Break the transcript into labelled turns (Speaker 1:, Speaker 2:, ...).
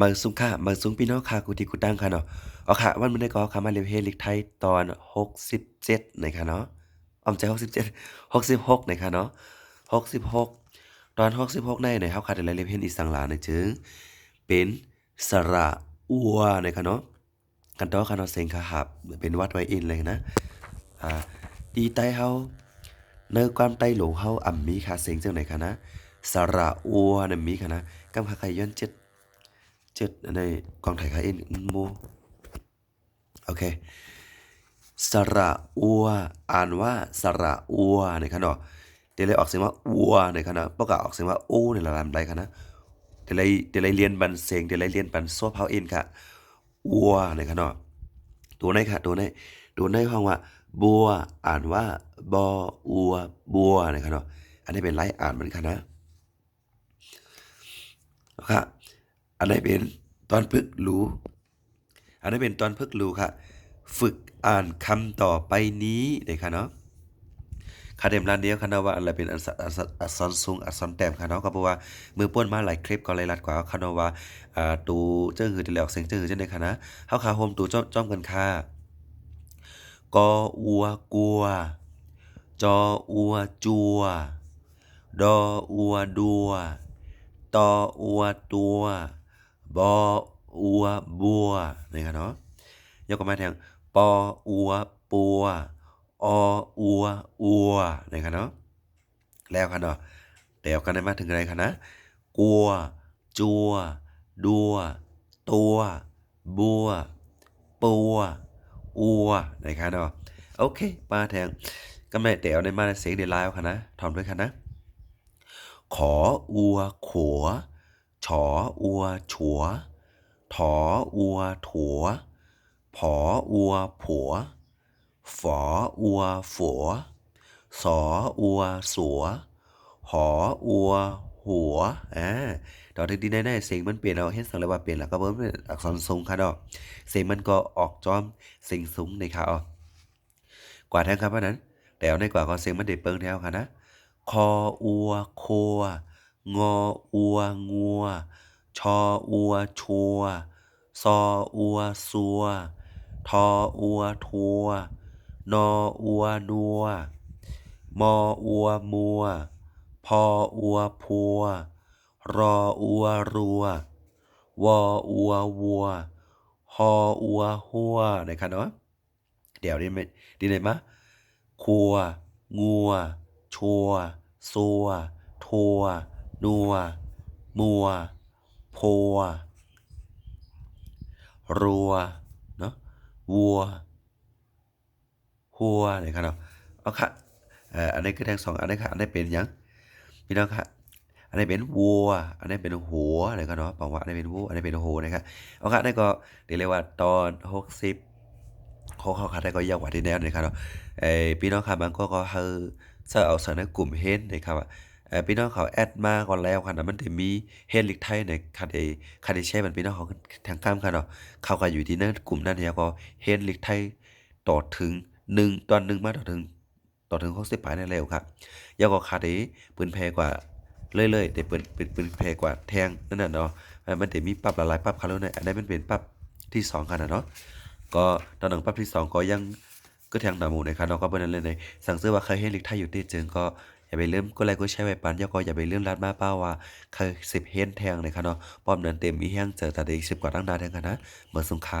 Speaker 1: มังซุงค่ะมังซุงพี่น้องค่ะกูที่กูตั้งค่ะเนาะเอาค่ะวันมันได้ก็ค่ะมาเรียนเฮลิกไทยตอน 67นะคะเนาะออมใจ 67 66นะคะเนาะ66 ตอน 66ในในเฮาค่ะได้เรียนเฮลิกสังลาในจึงเป็นสระอัวนะคะเนาะกันต่อค่ะเนาะเซงค่ะหับเป็นวัดไว้อินเลยนะอ่าดีไตเฮาในความไตหลวงเฮาอ่ำมีค่ะเซงจังไหนค่ะนะสระอัวนะมีค่ะนะกำค่ะใครย้อนด chứ này con thầy khai in mua ok สระอัวอ่านว่าสระอัวนะครับเนะเดี๋ยวเลยออกเสียงว่าอัวในะครับเนะปกาศออกเสียงว่าอูในระดับไรครับนะเดี๋ยวเลยเดี๋ยวเลยเรียนบันเสียงเดี๋ยวเลยเรียนบันโซ่เพาเอินค่ะอัวในะครับเนะตัวไหนค่ะตัวไหนตัวไหนห้องว่าบัวอ่านว่าบออัวบัวในะครับเนะอันนี้เป็นไลฟ์อ่านเหมือนกันนะค่ะ อันนี้เป็นตอนพึกรู้อันนี้เป็นตอนพึกรู้ค่ะ ฝึกอ่านคำต่อไปนี้เลยค่ะเนาะคาเดมร้านเดียวค่ะนาะว่าอะไรเป็นอักษรอักษรอักษรสูงอักษรแต้มค่ะเนาะก็เพราะว่ามือป้วนมาหลายคลิปก็เลยรัดกว่าค่ะนาะว่าอ่าตูเจ้าหือที่แล้วเสียงเจ้าหือเจังได๋ค่ะนะเฮาขาโฮมตูจ้อมจ้อมกันค่ะกออัวกัว จออัวจัว ดออัวดัว ตออัวตัว บออัวบัวนะครับเนาะยกกันมาแทงปออัวปัวออัวอัวนะครับเนาะแล้วครับเนาะเดี๋ยวกันได้มาถึงอะไรครับนะกัว จัว ดัว ตัว บัว ปัว อัวนะครับเนาะโอเคมาแทงก็ไม่เดี๋ยวได้มาเสียงเดียวไลฟ์ค่ะนะทำด้วยค่ะนะขออัวขัว ฉออัวฉัวถออัวถัวผออัวผัว ฝออัวฝัว สออัวสัว หออัวหัว อ่าดอกที่ดีแน่ๆเสียงมันเปลี่ยนเราเห็นสังเลยว่าเปลี่ยนแล้วก็เบิ่มเป็นอักษรสูงค่ะดอก เสียงมันก็ออกจอมเสียงสูงในค่ะอ๋อกว่าแทงครับเพราะนั้นแต่เอาในกว่าก็เสียงมันเด็ดเปิงแถวค่ะนะ คออัวโคว งออัวงัว ชออัวชัว ซออัวซัว ทออัวทัว นออัวนัว มออัวมัว พออัวพัว รออัวรัว วออัววัวฮออัวหัวนะครับเนาะ เดี๋ยวดีไหมดีเลยมะครัว งัว ชัว ซัว ทัว นัว มัว โพวรัว เนาะวัว หัวนะครับเนาะเอาค่ะอันนี้คือแทงสองอันนี้ค่ะ อันนี้เป็นยังพี่น้องค่ะอันนี้เป็นวัว อันนี้เป็นหัวนะครับเนาะบอกว่าอันนี้เป็นวัว อันนี้เป็นโหนะครับเอาค่ะนนี้ก็เรียกว่าตอนหกสิบเขาเขาคัดได้ก็ยากกว่าที่แน่เลยครับเนาะเอ้พี่น้องครับางก็ก็เฮาเสิร์เอาเสิร์ชในกลุ่มเฮ็ดนะครับว่า พี่น้องเขาแอดมาก่อนแล้วครับนะมันสิมีเฮลิกไทยในคันไอ้คันไอ้แชร์มันพี่น้องเขาทางข้ามครับเนาะเขาก็อยู่ที่นั่นกลุ่มนั้นเนี่ยก็เฮลิกไทยต่อถึง1ตอน1มาต่อถึงต่อถึง60ปลายได้แล้วครับยาวก็คัดไอ้ปืนแพกว่าเรื่อยๆแต่ปืนปืนปืนแพกว่าแทงนั่นน่ะเนาะเออมันสิมีปรับหลายๆปรับคารับแล้วเนี่ยอันนี้มันเป็นปรับที่สองกันน่ะเนาะก็ตอนหนังปับที่สองก็ยังก็แทงหนาหมูนะครับน้องก็เปิ้นนั้นเลยในสั่งซื้อว่าเคยให้ลิกไทยอยู่ที่จึงก็ อย่าไปลืมก็ไลก็ใช้ไว้ปันยาก็อย่าไปลืมรัดมาเป้าว่าเคยสิบเฮนแทงเลยครับเนาะป้อมเดินเต็มมีแห้งเจอแต่เด็กสิบกว่าตั้งนานแทงกันนะเหมือนสงครา